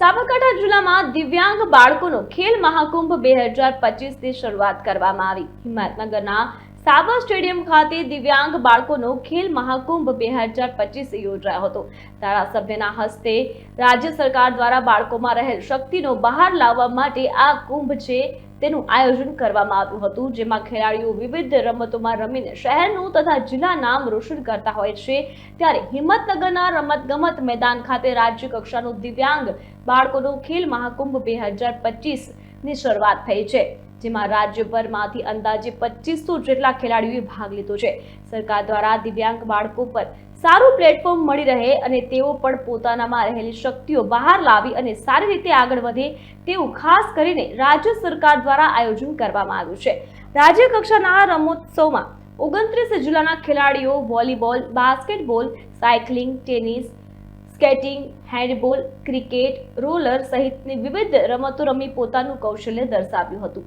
સાબરકાંઠા જિલ્લામાં દિવ્યાંગ બાળકોનો ખેલ મહાકુંભ બે હજાર પચીસની શરૂઆત કરવામાં આવી. હિંમતનગરના સાબર સ્ટેડિયમ ખાતે દિવ્યાંગ બાળકોનો ખેલ મહાકુંભ બે હજાર પચીસ યોજાયો હતો. ધારાસભ્યના હસ્તે રાજ્ય સરકાર દ્વારા બાળકોમાં રહેલ શક્તિનો બહાર લાવવા માટે આ કુંભ છે તેનું આયોજન કરવામાં આવ્યું હતું, જેમાં ખેલાડીઓ વિવિધ રમતોમાં રમીને શહેરનું તથા જિલ્લા નામ રોશન કરતા હોય છે. ત્યારે હિંમતનગરના રમતગમત મેદાન ખાતે રાજ્ય કક્ષાનો દિવ્યાંગ બાળકોનો ખેલ મહાકુંભ બે હજાર પચીસની શરૂઆત થઈ છે. જેમાં રાજ્યભરમાંથી અંદાજે પચીસો જેટલા ખેલાડીઓએ ભાગ લીધો છે. સરકાર દ્વારા દિવ્યાંગ બાળકો પર સારું પ્લેટફોર્મ મળી રહે અને તેઓ પણ પોતાનામાં રહેલી શક્તિઓ બહાર લાવી અને સારી રીતે આગળ વધે તેવું ખાસ કરીને રાજ્ય સરકાર દ્વારા આયોજન કરવામાં આવ્યું છે. રાજ્ય કક્ષાના રમોત્સવમાં ઓગણત્રીસ જિલ્લાના ખેલાડીઓ volleyball, basketball, cycling, tennis, skating, handball, cricket, roller સહિતની વિવિધ રમતો રમી પોતાનું કૌશલ્ય દર્શાવ્યું હતું.